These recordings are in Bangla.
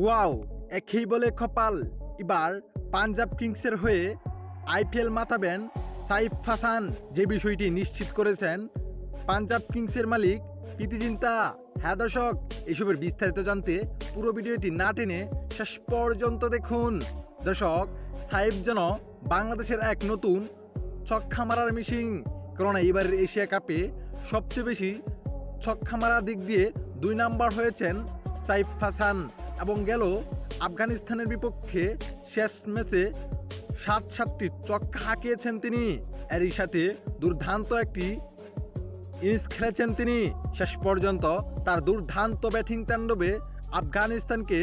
ওয়াও, একেই বলে কপাল। এবার পাঞ্জাব কিংসের হয়ে আইপিএল মাতাবেন সাইফ হাসান। যে বিষয়টি নিশ্চিত করেছেন, পাঞ্জাব কিংসের মালিক প্রীতিচিন্তা হ্যাঁ দর্শক এসবের বিস্তারিত জানতে পুরো ভিডিওটি না টেনে শেষ পর্যন্ত দেখুন। দর্শক, সাইফ যেন বাংলাদেশের এক নতুন ছক্কা মারার মিশিং কেননা এবারের এশিয়া কাপে সবচেয়ে বেশি ছক্কা মারার দিক দিয়ে দুই নাম্বার হয়েছেন সাইফ হাসান। এবং গেল আফগানিস্তানের বিপক্ষে শেষ ম্যাচে সাত সাতটি চক্কা হাঁকিয়েছেন তিনি। এরই সাথে দুর্দান্ত একটি ইনিংস খেলেছেন তিনি। শেষ পর্যন্ত তার দুর্দান্ত ব্যাটিং তাণ্ডবে আফগানিস্তানকে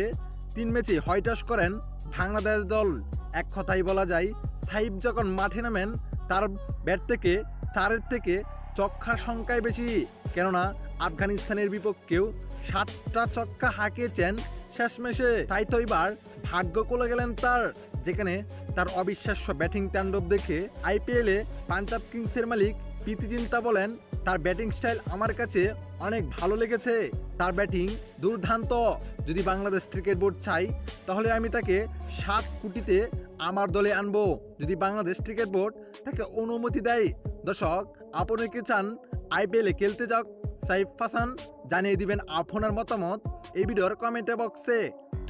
তিন ম্যাচে হয়টাস করেন বাংলাদেশ দল। এক কথাই বলা যায় সাইফ যখন মাঠে নামেন, তার ব্যাট থেকে চারের থেকে চক্কার সংখ্যায় বেশি। কেননা, আফগানিস্তানের বিপক্ষেও সাতটা চক্কা হাঁকিয়েছেন শেষ ম্যাচে তাই তো এবার ভাগ্য কোলে গেলেন তার, যেখানে তার অবিশ্বাস্য ব্যাটিং তাণ্ডব দেখে আইপিএলে পাঞ্জাব কিংসের মালিক প্রীতি চিন্তা বলেন, তার ব্যাটিং স্টাইল আমার কাছে অনেক ভালো লেগেছে। তার ব্যাটিং দুর্দান্ত। যদি বাংলাদেশ ক্রিকেট বোর্ড চাই, তাহলে আমি তাকে সাত কোটিতে আমার দলে আনব। যদি বাংলাদেশ ক্রিকেট বোর্ড তাকে অনুমতি দেয়, দর্শক, আপনি কি চান আইপিএলে খেলতে যাক? সাইফ হাসান জানিয়ে দিবেন আপনার মতামত। এই ভিডিওর কমেন্ট বক্সে।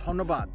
ধন্যবাদ।